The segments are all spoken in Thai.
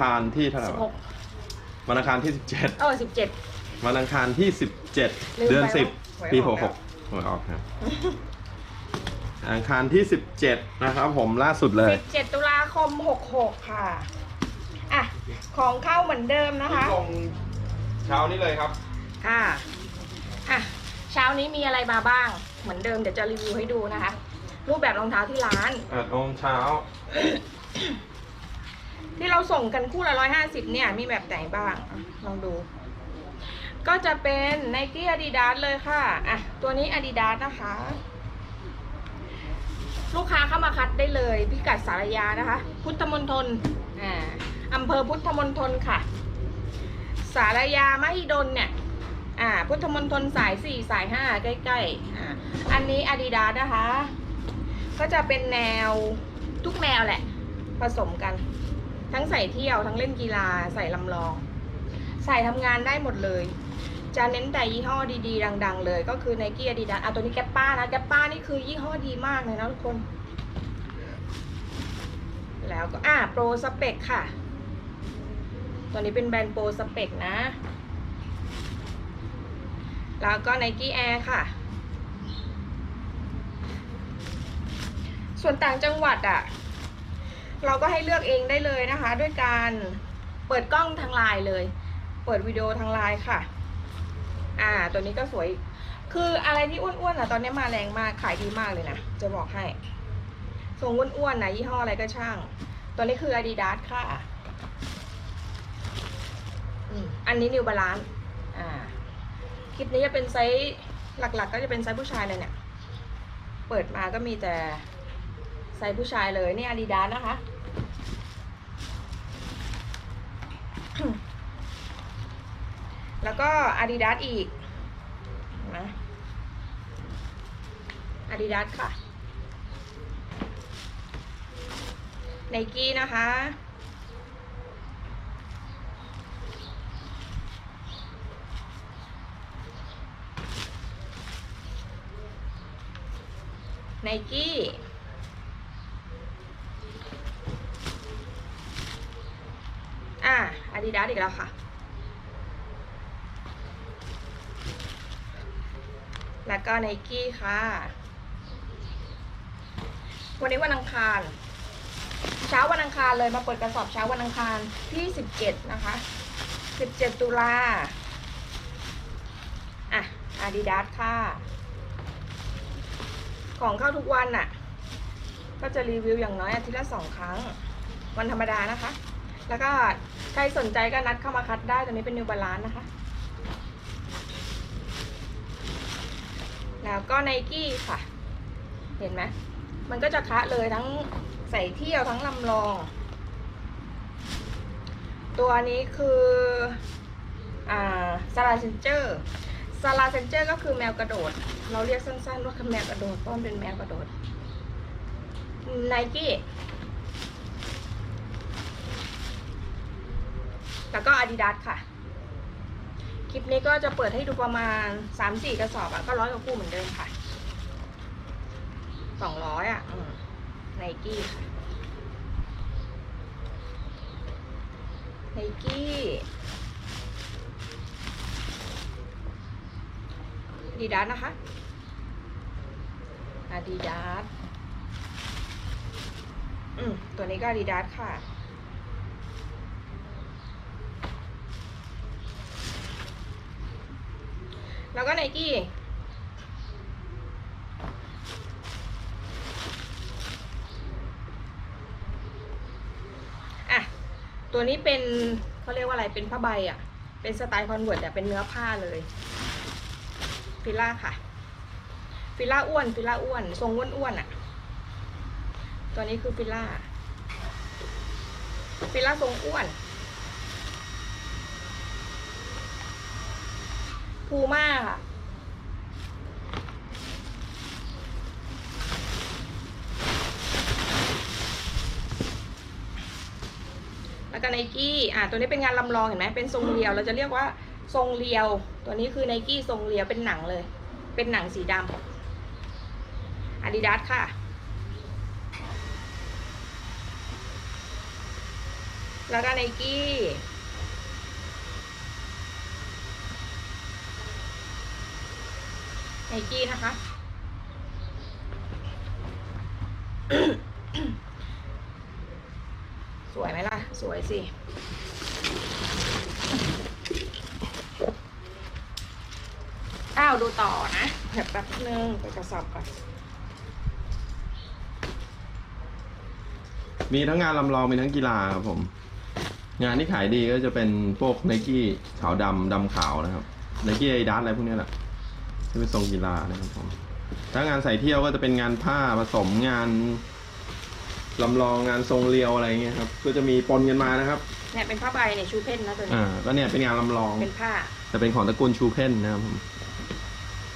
วันอังคารที่เท่าไหร่สิบหวะกวันอังคารที่สิบเจ็ดเออสิบเจ็ด วันอังคารที่สิบเจ็ดลืมไปเดือนสิบว่าหวยปีอหอกกแล้หวกหวยออกครับ อังคารที่สิบเจ็ดนะครับผมล่าสุดเลย สิบเจ็ดตุลาคมหกหกค่ะ อะ ของเข้าเหมือนเดิมนะคะลงเช้านี้เลยครับ ค่ะ อะ เช้านี้มีอะไรมาบ้าง เหมือนเดิมเดี๋ยวจะรีวิวให้ดูนะคะ รูปแบบรองเท้าที่ร้านแปดโมงเช้า ที่เราส่งกันคู่ละร้อยห้าสิบเนี่ย มีแบบไหนบ้างอลองดู ก็จะเป็น n i กี้ Adidas เลยค่ะ อะ ตัวนี้ Adidas นะคะ ลูกค้าเข้ามาคัดได้เลยพิกัดสารยานะคะ พุทธมณฑลอ่าอำเภอพุทธมณฑลค่ะ สารยามหิดลเนี่ย อ่า พุทธมณฑลสายสี่สายห้าใกล้ๆ อ่า อันนี้ Adidas นะคะ ก็จะเป็นแนวทุกแนวแหละ ผสมกัน ทั้งใส่เที่ยวทั้งเล่นกีฬาใส่ลำลอง ใส่ทำงานได้หมดเลย จะเน้นแต่ยี่ห้อดีๆ ดัง ๆ เลย ก็คือ n i กี้ Adidas อะตัวนี้แกปป้านะแกปป้านี่คือยี่ห้อดีมากเลยนะทุกคน แล้วก็อะโปรสเปกค่ะ ตัวนี้เป็นแบรนด์โปรสเปกนะ แล้วก็ n i กี้แอร์ค่ะส่วนต่างจังหวัดอะ เราก็ให้เลือกเองได้เลยนะคะ ด้วยการเปิดกล้องทางไลน์เลย เปิดวิดีโอทางไลน์ค่ะ อ่า ตัวนี้ก็สวย คืออะไรที่อ้วนๆอะตอนนี้มาแรงมากขายดีมากเลยนะ จะบอกให้ทรงอ้วนๆนะยี่ห้ออะไรก็ช่าง ตัวนี้คือ Adidas ค่ะอือันนี้ New Balance อ่า คลิปนี้จะเป็นไซส์หลักๆ ก็จะเป็นไซส์ผู้ชายเลยเนี่ย เปิดมาก็มีแต่ ไซส์ผู้ชายเลยนี่ Adidas นะคะ แล้วก็ Adidas อีกนะ Adidas ค่ะไนกี้นะคะไนกี้ อะ Adidas อีกแล้วค่ะ แล้วก็ไนกี้ค่ะ วันนี้วันอังคาร เช้าวันอังคารเลยมาเปิดกระสอบเช้าวันอังคารที่17นะคะ17ตุลาอะ Adidas ค่ะ ของเข้าทุกวันน่ะ ก็จะรีวิวอย่างน้อยอาทิตย์ละสองครั้ง วันธรรมดานะคะ แล้วก็ใครสนใจก็นัดเข้ามาคัดได้ตัวนี้เป็นนิวบาลานนะคะ แล้วก็ไนกี้ค่ะ เห็นไหมมันก็จะคะเลยทั้งใส่เที่ยวทั้งลำลอง ตัวนี้คืออ่าซาราเซนเจอร์ซาราเซนเจอร์ก็คือแมวกระโดด เราเรียกสั้นๆว่าแมวกระโดดเพราะมันเป็นแมวกระโดดไนกี้ แล้วก็ Adidas ค่ะ คลิปนี้ก็จะเปิดให้ดูประมาณ 3-4 กระสอบอะก็ร้อยกว่าคู่เหมือนเดิมค่ะ 200อะไนกี้ค่ะไนกี้ดิดาสนะคะอาดิดาสอืมตัวนี้ก็อาดิดาสค่ะ แล้วก็ไนกี้อะ ตัวนี้เป็นเขาเรียกว่าอะไรเป็นผ้าใบอะ เป็นสไตล์คอนเวิร์ตแต่เป็นเนื้อผ้าเลยฟิล่าค่ะ ฟิล่าอ้วน ฟิล่าอ้วน ทรงอ้วนๆอะ ตัวนี้คือฟิล่าฟิล่าทรงอ้วน พูม่าค่ะ แล้วก็ไนกี้อ่าตัวนี้เป็นงานลำลองเห็นไหมเป็นทรงเรียว เราจะเรียกว่าทรงเรียว ตัวนี้คือไนกี้ทรงเรียวเป็นหนังเลย เป็นหนังสีดำอาดิดาสค่ะแล้วก็ไนกี้ ไนกี้นะคะ สวยไหมล่ะ สวยสิ อ้าว ดูต่อนะเดี๋ยวแป๊บนึงไปกระสอบก่อน มีทั้งงานลำลองมีทั้งกีฬาครับผม งานที่ขายดีก็จะเป็นพวกไนกี้ขาวดำดำขาวนะครับไนกี้ไอดัสอะไรพวกเนี้ยแหละ ที่เป็นทรงกีฬานะครับผมถ้างานใส่เที่ยวก็จะเป็นงานผ้าผสมงานลำลองงานทรงเรียวอะไรเงี้ยครับ ก็จะมีปนกันมานะครับ เนี่ยเป็นผ้าใบเนี่ยชูเพ่นนะตัวนี้อ่าก็เนี่ยเป็นงานลำลอง เป็นผ้า แต่เป็นของตระกูลชูเพนนะครับผม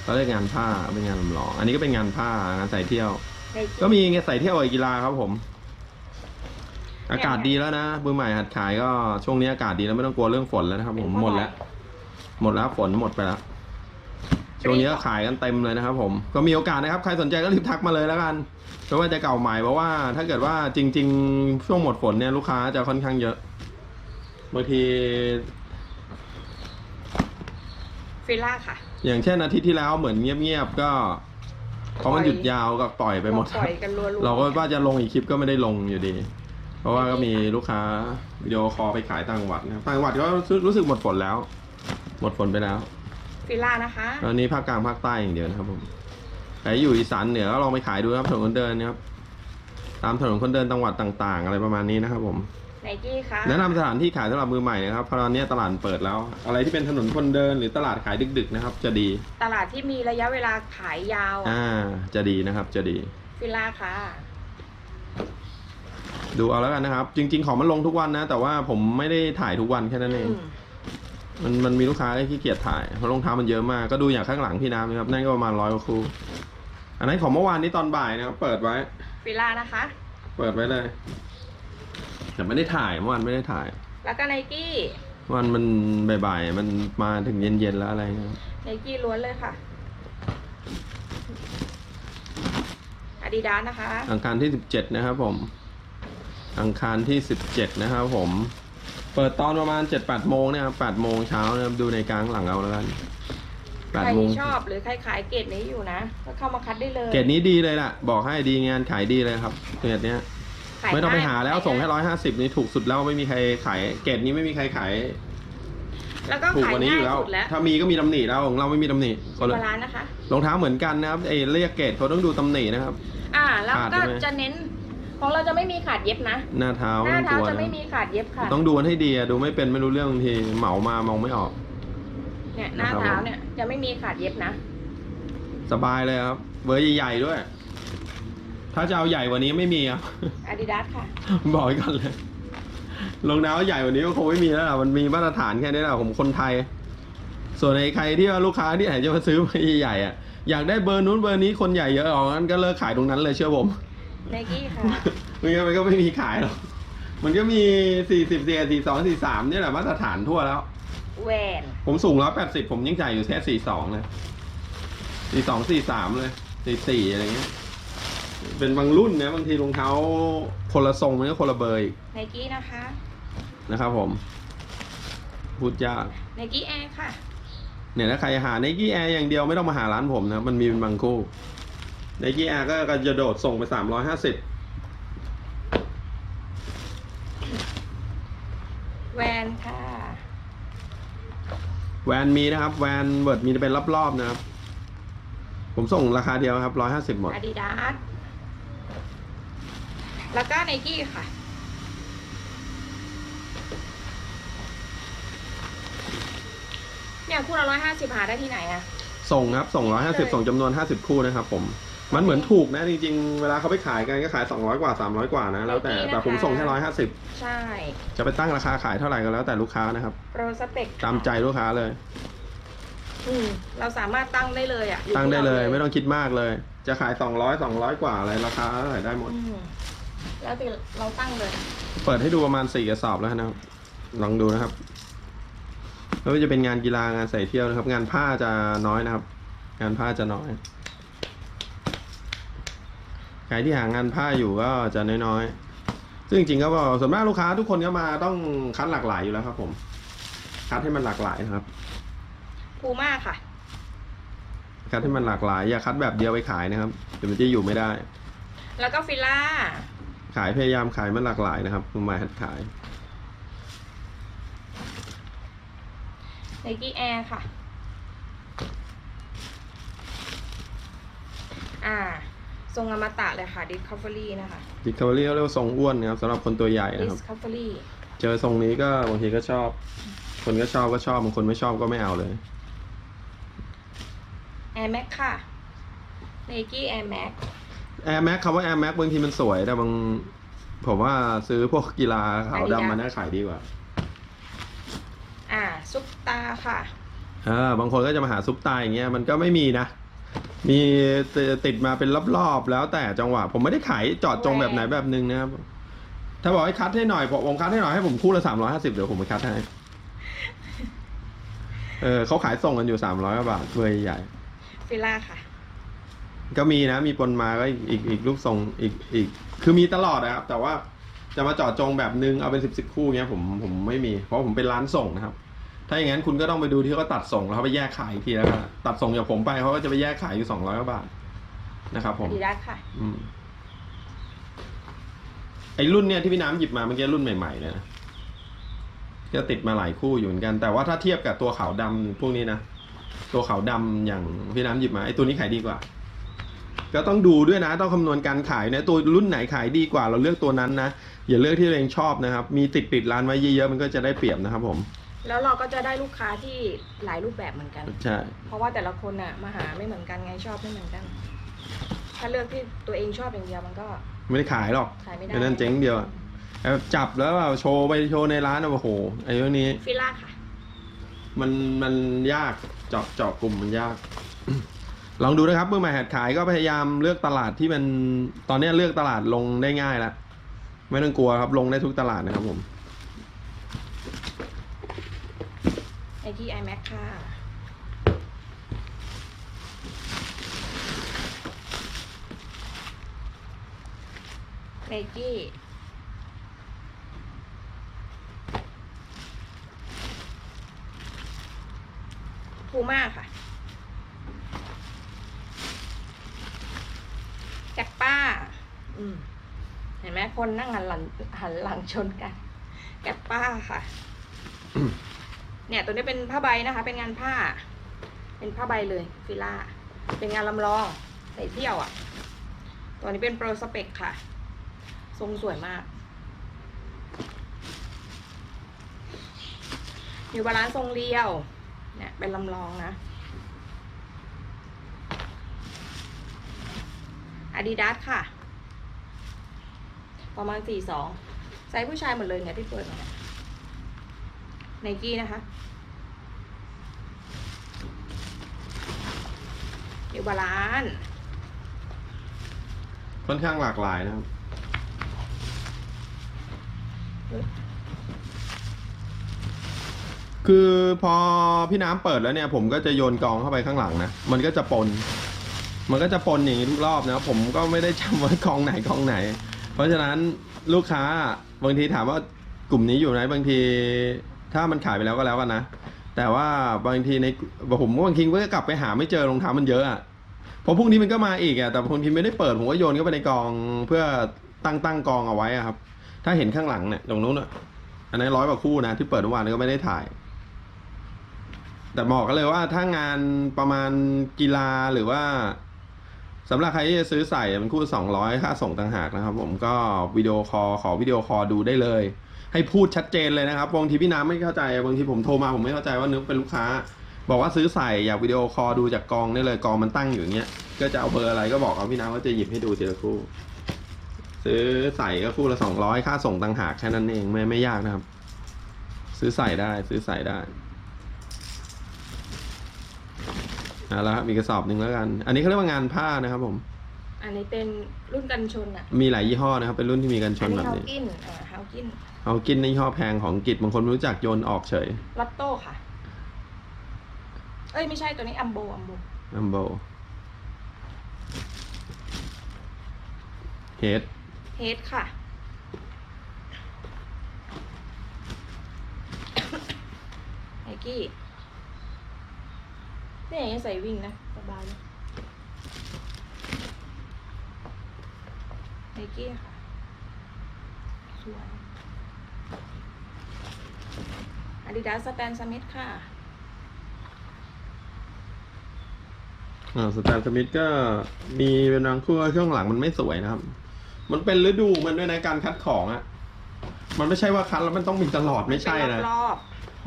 เขาเรียกงานผ้าเป็นงานลำลอง อันนี้ก็เป็นงานผ้างานใส่เที่ยวไนก็มีใส่เที่ยวกับกีฬาครับผม อากาศดีแล้วนะมือใหม่หัดขายก็ช่วงนี้อากาศดีแล้วไม่ต้องกลัวเรื่องฝนแล้วนะครับ ผมหมดแล้ว หมดแล้วฝนหมดไปแล้ว ช่วงนี้ก็ขายกันเต็มเลยนะครับผมก็มีโอกาสนะครับ ใครสนใจก็รีบทักมาเลยแล้วกันไม่ว่าจะเก่าใหม่เพราะว่า ถ้าเกิดว่าจริง ๆ ช่วงหมดฝนเนี่ยลูกค้าจะค่อนข้างเยอะบางทีฟิลล่าค่ะ อย่างเช่นอาทิตย์ที่แล้วเหมือนเงียบๆก็เพราะมันหยุดยาวก็ปล่อยไปหมด ปล่อยกันรัวๆเราก็ว่าจะลงอีกคลิปก็ไม่ได้ลงอยู่ดี เพราะว่าก็มีลูกค้าวิดีโอคอลไปขายต่างจังหวัดนะครับต่างจังหวัดก็รู้สึกหมดฝนแล้ว หมดฝนไปแล้ว ฟิลล่านะคะตอนนี้ภาคกลางภาคใต้อย่างเดียวนะครับผมใครอยู่อีสานเหนือก็ลองไปขายดูครับถนนคนเดินนะครับ ตามถนนคนเดินจังหวัดต่างๆ อะไรประมาณนี้นะครับผมไนกี้ค่ะแนะนำสถานที่ขายสำหรับมือใหม่นะครับเพราะตอนนี้ตลาดเปิดแล้ว อะไรที่เป็นถนนคนเดินหรือตลาดขายดึก ๆ นะครับ จะดี ตลาดที่มีระยะเวลาขายยาวอะอ่า จะดีนะครับ จะดี ฟิลล่าค่ะ ดูเอาแล้วกันนะครับ จริง ๆ ของมันลงทุกวันนะ แต่ว่าผมไม่ได้ถ่ายทุกวันแค่นั้นเอง อืม มันมันมีลูกค้าที่ขี้เกียจถ่ายเพราะรองเท้ามันเยอะมากก็ดูอย่างข้างหลังพี่น้ำนะครับนั่นก็ประมาณร้อยกว่าคู่อันนั้นของเมื่อวานนี้ตอนบ่ายนะครับเปิดไว้ ฟิลล่านะคะ เปิดไว้เลยแต่ไม่ได้ถ่ายเมื่อวานไม่ได้ถ่าย แล้วก็ไนกี้วันมันบ่ายๆมันมาถึงเย็นๆแล้วอะไรเงี้ยไนกี้ล้วนเลยค่ะอาดิดาสนะคะ อังคารที่สิบเจ็ดนะครับผม อังคารที่สิบเจ็ดนะครับผม เปิดตอนประมาณเจ็ดแปดโมงนะครับแปดโมงเช้านะครับดูในกลางหลังเอาแล้วกันแปใคดรโมงที่ชอบหรือใครขายเกรดนี้อยู่นะ ก็เข้ามาคัดได้เลยเกรดนี้ดีเลยล่ะ บอกให้ดีงานขายดีเลยครับเกรดเนี้ย ขายไม่ต้องไปง่ยหาแล้วขายส่งแค่ง่ายร้อยห้าสิบนี่ถูกสุดแล้วไม่มีใครขายเกรดนี้ไม่มีใครขายแล้วก็ถูกขายกว่านี้ง่าอยยู่แล้ว สุดแล้วถ้ามีก็มีตำหนิแล้วของเราไม่มีตำหนิคนบาละลานซ์นะคะ รองเท้าเหมือนกันนะครับไอ้เรียกเกรดเขาต้องดูตำหนินะครับ อ่าแล้วขาดก็ใช่ไหม จะเน้น ของเราจะไม่มีขาดเย็บนะ หน้าเท้าหไม่น้าต้องกเท้าลัวจะนะไม่มีขาดเย็บค่ะ ต้องดูกันให้ดีอะดูไม่เป็นไม่รู้เรื่องบางทีเหมามามองไม่ออก เนี่ยหน้านะครับเท้าเนี่ยจะไม่มีขาดเย็บนะ สบายเลยครับเบอร์ใหญ่ๆด้วย ถ้าจะเอาใหญ่กว่านี้ไม่มีครับอาดิดาสค่ะ บอกไว้ก่อนเลยรองเท้าใหญ่กว่านี้ก็คงไม่มีแล้วล่ะมันมีมาตรฐานแค่นี้แหละผมคนไทย ส่วนในใครที่ว่าลูกค้าที่ไหนจะมาซื้อใหญ่ๆอะอยากได้เบอร์นู้นเบอร์นี้คนใหญ่เยอะอ๋องั้นก็เลิกขายตรงนั้นเลยเชื่อผม ไนกี้ค่ะ ไม่งั้นมันก็ไม่มีขายหรอก มันก็มีสี่สิบสี่สี่สองสี่สามนี่ยแหละมาตรฐานทั่วแล้ว แหวน ผมสูงร้อยแปดสิบผมยังจ่ายอยู่แค่สี่สองเลยสี่สองสี่สามเลยสี่สี่อะไรเงี้ย เป็นบางรุ่นนะบางทีรองเท้าคนละทรงมันก็คนละเบอร์อีกไนกี้นะคะนะครับผม พูดยากไนกี้แอร์ค่ะ เนี่ยถ้าใครหาไนกี้แอร์อย่างเดียวไม่ต้องมาหาร้านผมนะ มันมีเป็นบางคู่ ไนกี้แอร์ก็กระโดดส่งไปสามร้อยห้าสิบแวนค่ะ แวนมีนะครับ แวนเวิร์ดมีเป็นรอบๆนะครับ ผมส่งราคาเดียวครับร้อยห้าสิบหมดอาดิดาสแล้วก็ไนกี้ค่ะ เนี่ยคู่ละร้อยห้าสิบหาได้ที่ไหนอะส่งครับ ส่งร้อยห้าสิบส่งจำนวนห้าสิบคู่นะครับผม มันเหมือนถูกนะจริงๆ เวลาเขาไปขายกันก็ขายสองร้อยกว่าสามร้อยกว่านะแล้วแต่แต่ผมส่งแค่ร้อยห้าสิบใช่จะไปตั้งราคาขายเท่าไหร่ก็แล้วแต่ลูกค้านะครับ โปรสเปกตามใจลูกค้าเลย อืมเราสามารถตั้งได้เลยอะอยู่ตั้งที่ได้ราเลยไม่ต้องคิดมากเลย จะขายสองร้อยสองร้อยกว่าอะไรราคาเท่าไหร่ได้หมด อืมแล้วแต่เราตั้งเลยเปิดให้ดูประมาณสี่กระสอบแล้วนะครับ ลองดูนะครับไม่ว่าจะเป็นงานกีฬางานใส่เที่ยวนะครับ งานผ้าจะน้อยนะครับ งานผ้าจะน้อย ใครที่หางานผ้าอยู่ก็จะน้อยๆ ซึ่งจริงๆก็ส่วนมากลูกค้าทุกคนก็มาต้องคัดหลากหลายอยู่แล้วครับ ผม คัดให้มันหลากหลายนะครับพูม่าค่ะ คัดให้มันหลากหลาย อย่าคัดแบบเดียวไปขายนะครับเดี๋ยวมันจะอยู่ไม่ได้ แล้วก็ฟิล่าขายพยายามขายมันหลากหลายนะครับมือใหม่หัดขายไนกี้แอร์ค่ะ อ่า ทรงอมตะเลยค่ะ Discovery นะคะดิคา v รี่เขาเรียกว่าทรงอ้วนนะครับสำหรับคนตัวใหญ่นะครับ Discovery เจอทรงนี้ก็บางทีก็ชอบ คนก็ชอบก็ชอบบางคนไม่ชอบก็ไม่เอาเลย Air Max ค่ะ Nike Air Max Air Max คำว่า Air Max บางทีมันสวยแต่บางผมว่าซื้อพวกกีฬาขาวดำ Adidas มาน่าขายดีกว่า อ่าซุปตาค่ะ เออบางคนก็จะมาหาซุปตาอย่างเงี้ยมันก็ไม่มีนะ มีติดมาเป็นรอบๆแล้วแต่จังหวะ ผมไม่ได้ขายเจอดจงแบบไหนแบบนึงนะครับ ถ้าบอกให้คัดให้หน่อยผมผมคัดให้หน่อยให้ผมคู่ละสามร้อยห้าสิบเดี๋ยวผมไปคัดให้เออเขาขายส่งกันอยู่สามร้อยบาทเบอร์ใหญ่ฟิล่าค่ะ ก็มีนะ มีปนมาก็อีกอีกอีกรูปทรงอีกอีก คือมีตลอดนะครับ แต่ว่าจะมาเจาะจงแบบนึงเอาเป็นสิบสิบคู่เงี้ยผมผมไม่มี เพราะผมเป็นร้านส่งนะครับ ถ้าอย่างนั้นคุณก็ต้องไปดูที่เขาตัดส่งแล้วเขาไปแยกขายอีกทีแล้วกันตัดส่งจากผมไปเขาก็จะไปแยกขายอยู่สองร้อยกว่าบาทนะครับ ผม Adidas ค่ะ อืมไอรุ่นเนี่ยที่พี่น้ำหยิบมาเมื่อกี้รุ่นใหม่ๆเนี่ยนะก็ติดมาหลายคู่อยู่เหมือนกัน แต่ว่าถ้าเทียบกับตัวขาวดำพวกนี้นะตัวขาวดำอย่างพี่น้ำหยิบมาไอตัวนี้ขายดีกว่า ก็ต้องดูด้วยนะ ต้องคำนวณการขายนะตัวรุ่นไหนขายดีกว่า เราเลือกตัวนั้นนะอย่าเลือกที่ตัวเองชอบนะครับ มีติดปิดร้านไว้เยอะๆมันก็จะได้เปรียบนะครับผม แล้วเราก็จะได้ลูกค้าที่หลายรูปแบบเหมือนกัน ใช่ เพราะว่าแต่ละคนน่ะมาหาไม่เหมือนกันไงชอบไม่เหมือนกัน ถ้าเลือกที่ตัวเองชอบอย่างเดียวมันก็ ไม่ได้ขายหรอกขายไม่ได้ไอ้นั่นเจ๊งเดียวอะเอาจับแล้วเอาโชว์ไปโชว์ในร้านอะโอ้โหไอ้พวกนี้ ฟิล่าค่ะ มันมันยากเจาะเจาะกลุ่มมันยาก ลองดูนะครับเมื่อใหม่หัดขายก็พยายามเลือกตลาดที่มันตอนนี้เลือกตลาดลงได้ง่ายแล้วไม่ต้องกลัวครับลงได้ทุกตลาดนะครับผม Nike Air Max ค่ะ Nike พูม่าค่ะแจ็คป้า อืม เห็นไหมคนนั่งหันหลังหันหลังชนกันแจ็คป้าค่ะ เนี่ยตัวนี้เป็นผ้าใบนะคะ เป็นงานผ้า เป็นผ้าใบเลยฟิล่า เป็นงานลำลองใส่เที่ยวอะ่ะ ตัวนี้เป็นโปรสเปกค่ะ ทรงสวยมากมีบาลานซ์ทรงเรียว เนี่ยเป็นลำลองนะอาดิดาสค่ะ ประมาณสี่สองไซส์ผู้ชายหมดเลยเนี่ยที่เปิดเนี่ย ไนกี้นะคะนิวบาลานค่อนข้างหลากหลายนะครับ คือพอพี่น้ำเปิดแล้วเนี่ย ผมก็จะโยนกองเข้าไปข้างหลังนะ มันก็จะปน มันก็จะปนอย่างนี้ทุกรอบนะครับผมก็ไม่ได้จำว่ากองไหนกองไหน เพราะฉะนั้นลูกค้าบางทีถามว่ากลุ่มนี้อยู่ไหนบางที ถ้ามันขายไปแล้วก็แล้วกันนะ แต่ว่าบางทีในผมบางทีก็กลับไปหาไม่เจอรองเท้ามันเยอะอะเพราะพรุ่งนี้มันก็มาอีกอะแต่บางทีไม่ได้เปิดผมก็โยนเข้าไปในกองเพื่อตั้งตั้งกองเอาไว้อะครับ ถ้าเห็นข้างหลังเนี่ยตรงนู้นอะอันนั้ร้อยกว่าคู่นะที่เปิดเมื่อวานนี้ก็ไม่ได้ถ่าย แต่บอกกันเลยว่าถ้างานประมาณกีฬาหรือว่าสำหรับใครที่จะซื้อใส่มันคู่สองร้อยค่าส่งต่างหากนะครับ ผมก็วิดีโอคอลขอวิดีโอคอลดูได้เลย ให้พูดชัดเจนเลยนะครับบางทีพี่น้ำไม่เข้าใจบางทีผมโทรมาผมไม่เข้าใจว่านึกเป็นลูกค้า บอกว่าซื้อใส่อยากวิดีโอคอลดูจากกองได้เลยกองมันตั้งอยู่อย่างเงี้ยก็จะเอาเบอร์อะไรก็บอกเอาพี่น้ำก็จะหยิบให้ดูทีละคู่ ซื้อใส่ก็คู่ละสองร้อยค่าส่งต่างหากแค่นั้นเองไม่ไม่ยากนะครับ ซื้อใส่ได้ซื้อใส่ได้เอาละครับมีกระสอบหนึ่งแล้วกัน อันนี้เขาเรียกว่างานผ้านะครับผม อันนี้เป็นรุ่นกันชนอะมีหลายยี่ห้อนะครับ เป็นรุ่นที่มีกันชนแบบนี้เฮากินอ่เฮากินเฮากินในยี่ห้อแพงของกิจบางคนไม่รู้จักโยนออกเฉยลัตโต้ค่ะ เอ้ยไม่ใช่ตัวนี้อัมโบอัมโบอัมโบเฮดเฮดค่ะ ไนกี้นี่ยยังใส่วิ่งนะสบายเลย ไนกี้ค่ะ สวยอาดิดาสแตนสมิธค่ะ อ่าสแตนสมิธก็มีเป็นบางคู่ว่าช่วงหลังมันไม่สวยนะครับ มันเป็นฤดูมันด้วยนะการคัดของอะมันไม่ใช่ว่าคัดแล้วมันต้องมีตลอดไม่ใช่นะ รอบ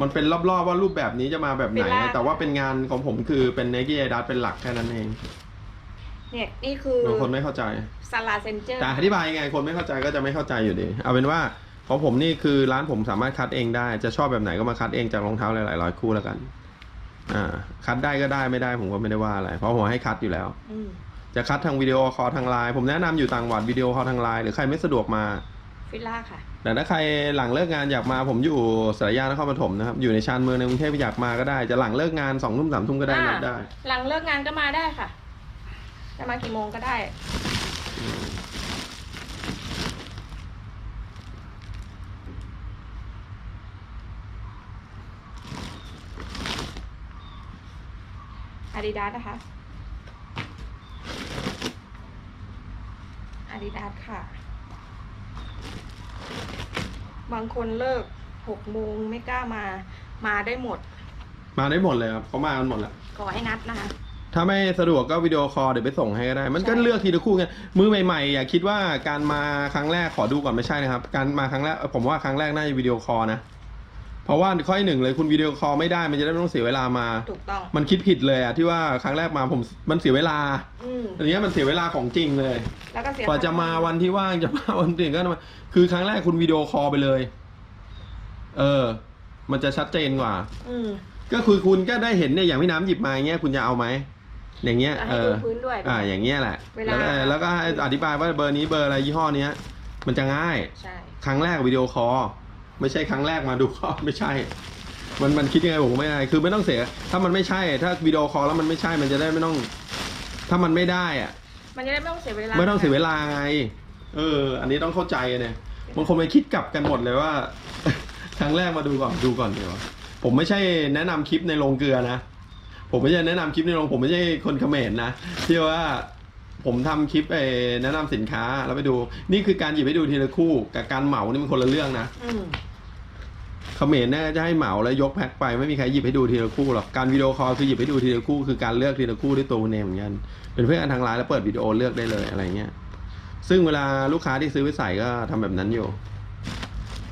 มันเป็นรอบๆว่ารูปแบบนี้จะมาแบบไหนเป็นลากแต่ว่าเป็นงานของผมคือเป็นเนกี้ไอดัสเป็นหลักแค่นั้นเองๆ เนี่ยนี่คือบางคนไม่เข้าใจซาลาเซนเจอร์แต่อธิบายยังไงคนไม่เข้าใจก็จะไม่เข้าใจอยู่ดี เอาเป็นว่าของผมนี่คือร้านผมสามารถคัดเองได้ จะชอบแบบไหนก็มาคัดเองจากรองเท้าหลายๆร้อยคู่แล้วกัน อ่า คัดได้ก็ได้ไม่ได้ผมก็ไม่ได้ว่าอะไร เพราะผมให้คัดอยู่แล้วอืมจะคัดทางวิดีโอคอลทางไลน์ผมแนะนำอยู่ต่างจังหวัดวิดีโอคอลทางไลน์หรือใครไม่สะดวกมาฟิลล่าค่ะ แต่ถ้าใครหลังเลิกงานอยากมาผมอยู่สระยานครปฐมนะครับ อยู่ในชานเมืองในกรุงเทพอยากมาก็ได้ จะหลังเลิกงานสองทุ่มสามทุ่มก็ได้นัดได้ หลังเลิกงานก็มาได้ค่ะ จะมากี่โมงก็ได้ อาดิดาสนะคะ อาดิดาสค่ะ บางคนเลิกหกโมงไม่กล้ามา มาได้หมด มาได้หมดเลยครับเขามากันหมดแหละขอให้นัดนะคะ ถ้าไม่สะดวกก็วิดีโอคอลเดี๋ยวไปส่งให้ก็ได้ มันก็ใช่ เลือกทีละคู่ไงมือใหม่ๆอย่าคิดว่าการมาครั้งแรกขอดูก่อนไม่ใช่นะครับ การมาครั้งแรกผมว่าครั้งแรกน่าจะวิดีโอคอลนะ เพราะว่าข้อที่หนึ่งเลยคุณวิดีโอคอลไม่ได้มันจะได้ไม่ต้องเสียเวลามา ถูกต้อง มันคิดผิดเลยอะที่ว่าครั้งแรกมาผมมันเสียเวลาอืมอันนี้มันเสียเวลาของจริงเลย แล้วก็เสียกว่าจะมาวันที่ว่างจะมาวันอื่นก็มาคือครั้งแรกคุณวิดีโอคอลไปเลย เออ มันจะชัดเจนกว่า อืมก็คือคุณก็ได้เห็นเนี่ยอย่างพี่น้ำหยิบมาอย่างเงี้ยคุณจะเอาไหม อย่างเงี้ยจะเอให้ดูอพื้นด้วย อ่าอย่างเงี้ยแหละเวลา แล้วก็แล้วก็ให้อธิบายว่าเบอร์นี้เบอร์อะไรยี่ห้อเนี้ย มันจะง่าย ใช่ ครั้งแรกวิดีโอคอลไม่ใช่ครั้งแรกมาดูก็ไม่ใช่ มันมันคิดยังไงผมก็ไม่ได้คือไม่ต้องเสีย ถ้ามันไม่ใช่ ถ้าวิดีโอคอลแล้วมันไม่ใช่มันจะได้ไม่ต้อง ถ้ามันไม่ได้อะมันจะได้ไม่ต้องเสียเวลาไม่ต้องเสียเวลาไง เออ อันนี้ต้องเข้าใจเนี่ยบางคนไปคิดกลับกันหมดเลยว่า ครั้งแรกมาดูก่อนดูก่อนเดี๋ยวาผมไม่ใช่แนะนำคลิปในโรงเกลือนะ ผมไม่ใช่แนะนำคลิปในโรงผมไม่ใช่คนเขมรนะที่ว่าผมทำคลิปไอ้แนะนำสินค้าแล้วไปดู นี่คือการหยิบให้ดูทีละคู่ กับการเหมานี่มันคนละเรื่องนะอืมเขมรเนี่ยจะให้เหมาแล้วยกแพ็คไปไม่มีใครหยิบให้ดูทีละคู่หรอกการวิดีโอคอลคือหยิบให้ดูทีละคู่คือการเลือกทีละคู่ด้วยตัวคุณเองเหมือนกันเป็นเพื่อนกันทางไลน์แล้วเปิดวิดีโอเลือกได้เลยอะไรเงี้ยซึ่งเวลาลูกค้าที่ซื้อไปใส่ก็ทำแบบนั้นอยู่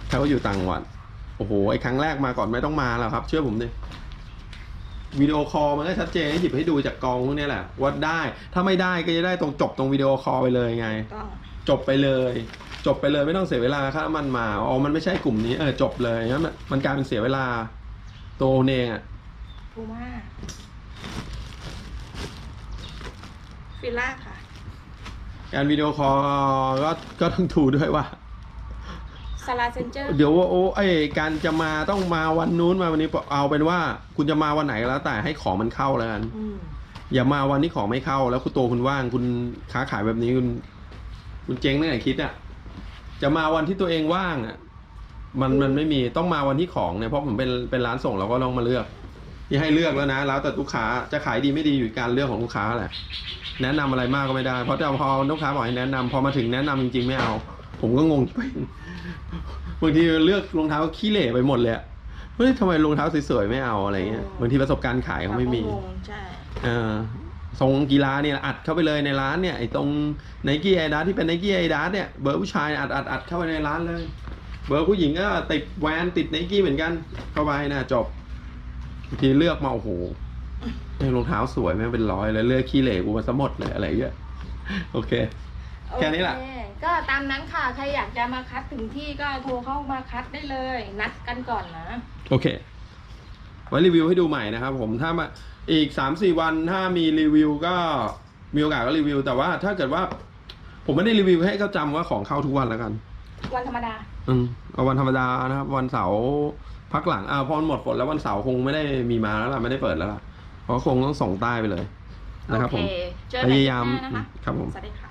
ถ้าเขาอยู่ต่างจังหวัด โอ้โหไอ้ครั้งแรกมาก่อนไม่ต้องมาแล้วครับ เชื่อผมดิ วิดีโอคอลมันก็ชัดเจนให้หยิบให้ดูจากกองพวกนี้แหละว่าได้ ถ้าไม่ได้ก็จะได้ตรงจบตรงวิดีโอคอลไปเลยไงต้องจบไปเลย จบไปเลยไม่ต้องเสียเวลาค่าน้ำมันมาอ๋อมันไม่ใช่กลุ่มนี้เออจบเลยงั้นมันมันกลายเป็นเสียเวลาตัวคุณเองอะพูม่าฟิลล่าค่ะ การวิดีโอคอลก็ก็ต้องดูด้วยว่าซาลาเซนเจอร์เดี๋ยวว่าโอ้ไอการจะมาต้องมาวันนู้นมาวันนี้เอาเป็นว่า คุณจะมาวันไหนก็แล้ว แต่ให้ของมันเข้าแล้วกันอืมอย่ามาวันที่ของไม่เข้า แล้วคุณตัวคุณว่างคุณค้าขายแบบนี้คุณ คุณเจ๊งตั้งแต่คิดอะจะมาวันที่ตัวเองว่างอะมันมันไม่มีต้องมาวันที่ของเนี่ยเพราะผมเป็นเป็นร้านส่งเราก็ต้องมาเลือกที่ให้เลือกแล้วนะ แล้วแต่ลูกค้าจะขายดีไม่ดีอยู่การเลือกของลูกค้าแหละแนะนำอะไรมากก็ไม่ได้ เพราะแต่พอลูกค้าบอกให้แนะนำพอมาถึงแนะนำจริงๆไม่เอา ผมก็งงบางทีเลือกรองเท้าขี้เหร่ไปหมดเลยอะเฮ้ยทำไมรองเท้าสวยๆไม่เอาอะไรเงี้ยบางทีประสบการณ์ขายเขาไม่มีรก็งงใช่เออทรงกีฬาเนี่ยอัดเข้าไปเลยในร้านเนี่ยไอ้ตรงไนกี้ไอดาที่เป็นไนกี้ไอดาเนี่ยเบอร์ผู้ชายอัดอัดอัดเข้าไปในร้านเลย เบอร์ผู้หญิงก็ติดแวนติดไนกี้เหมือนกันเข้าไปนะจบบางทีเลือกมาโอ้โหไอ้รองเท้าสวยแม่งเป็นร้อยเลยเลือกขี้เหร่กูมาซะหมดเลยอะไรเงี้ยโอเค แค่นี้แหละโอเค ก็ตามนั้นค่ะ ใครอยากจะมาคัดถึงที่ก็โทรเข้ามาคัดได้เลย นัดกันก่อนนะ โอเค ไว้รีวิวให้ดูใหม่นะครับผมถ้ามาอีกสามสี่วันถ้ามีรีวิวก็มีโอกาสก็รีวิว แต่ว่าถ้าเกิดว่า ผมไม่ได้รีวิวให้เขาจำว่าของเข้าทุกวันแล้วกัน วันธรรมดา อืมเอาวันธรรมดานะครับ วันเสาร์พักหลังอ่าพอมันหมดฝนแล้ววันเสาร์คงไม่ได้มีมาแล้วล่ะไม่ได้เปิดแล้วล่ะเพราะคงต้องส่งใต้ไปเลยนะครับโอผมเคเจอพกันยายามคลิปหน้นะคะ ครับผม สวัสดีค่ะ